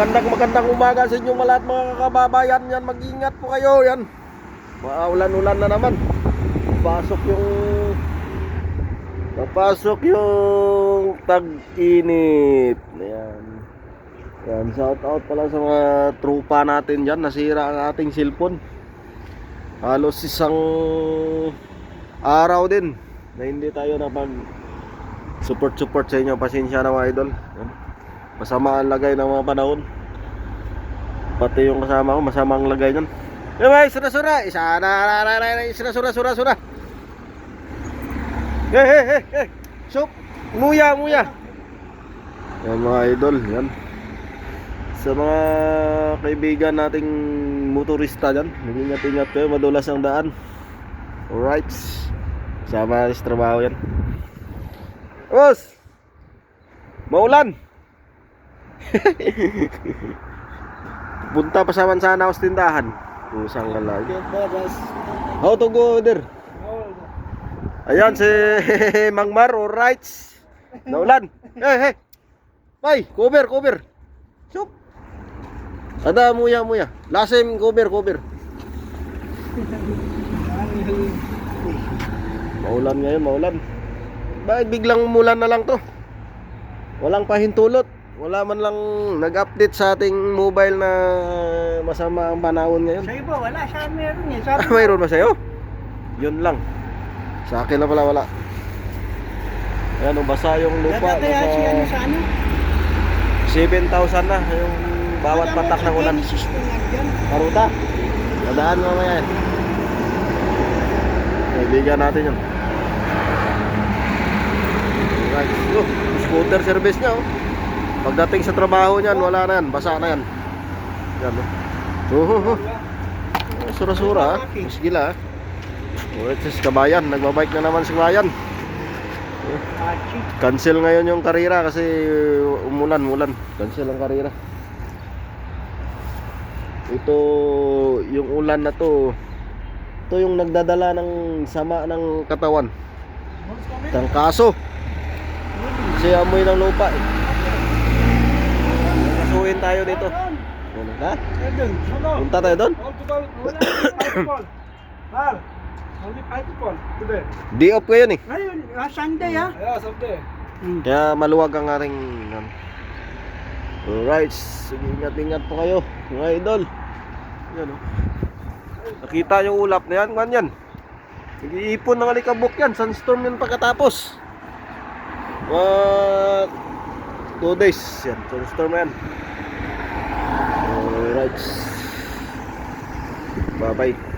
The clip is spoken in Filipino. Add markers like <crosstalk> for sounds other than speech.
Magandang magandang umaga sa inyo lahat mga kababayan yan. Mag-ingat po kayo yan. Maulan-ulan na naman. Pasok yung Papasok yung tag-init. Ayan. Ayan, shout out pala sa mga trupa natin dyan. Nasira ang ating cellphone. Halos isang araw din na hindi tayo napag support support sa inyo. Pasensya na mga idol. Ayan. Masama ang lagay ng mga panahon. Pati yung kasama ko, masama ang lagay nun. Eh, may sura-sura. Isa na, sura-sura, sura-sura. Eh, eh, eh, eh. Sup, muya, muya. Yan mga idol, yan. Sa mga kaibigan nating motorista dyan, mag-ingat-ingat kayo, madulas ang daan. Alright. Sama sa trabaho yan. Boss! Maulan! <laughs> Punta pa sa sana ako sa tindahan. Pusang ka lagi. How to go there? Ayan si <laughs> Mang Mar, alright. Naulan. Hey, hey. Bay, cover, cover. Sup. Ada muya, muya. Lasim, cover, cover. Maulan ngayon, maulan. Bakit biglang umulan na lang to? Walang pahintulot. Wala man lang nag-update sa ating mobile na masama ang panahon ngayon. Sa iba, wala. Sa meron eh. Ah, Sabi mayroon ba sa'yo? Yun lang. Sa akin na pala wala. Ayan, oh, basa yung lupa. Kaya si ano sa ano? 7,000 na yung bawat patak sa ng ulan. Dyan. Paruta. Nadaan mamaya yan. Kaibigan natin yun. Right. Oh, scooter service niya oh. Pagdating sa trabaho niyan, wala na yan. Basa na yan. Yan oh. Oh, Sura-sura ah. Mas gila ah. Oh, ito si Kabayan. Nagbabike na naman si Kabayan. Cancel ngayon yung karira kasi umulan, umulan. Cancel ang karira. Ito, yung ulan na to, ito yung nagdadala ng sama ng katawan. Ng kaso. Kasi amoy ng lupa eh. Kasuhin tayo dito. Ha? Punta tayo doon? Har. Only five people today. Di off ko yun eh. Ngayon, Sunday ah. Yeah, someday. Hmm. Kaya maluwag ang ating ano. Alright, sige ingat-ingat po kayo mga idol. Yan oh. Nakita yung ulap na yan, kan yan. Nag-iipon ng alikabok yan, sunstorm yan pagkatapos. What? Two days yan, sunstorm yan. Alright. Bye bye.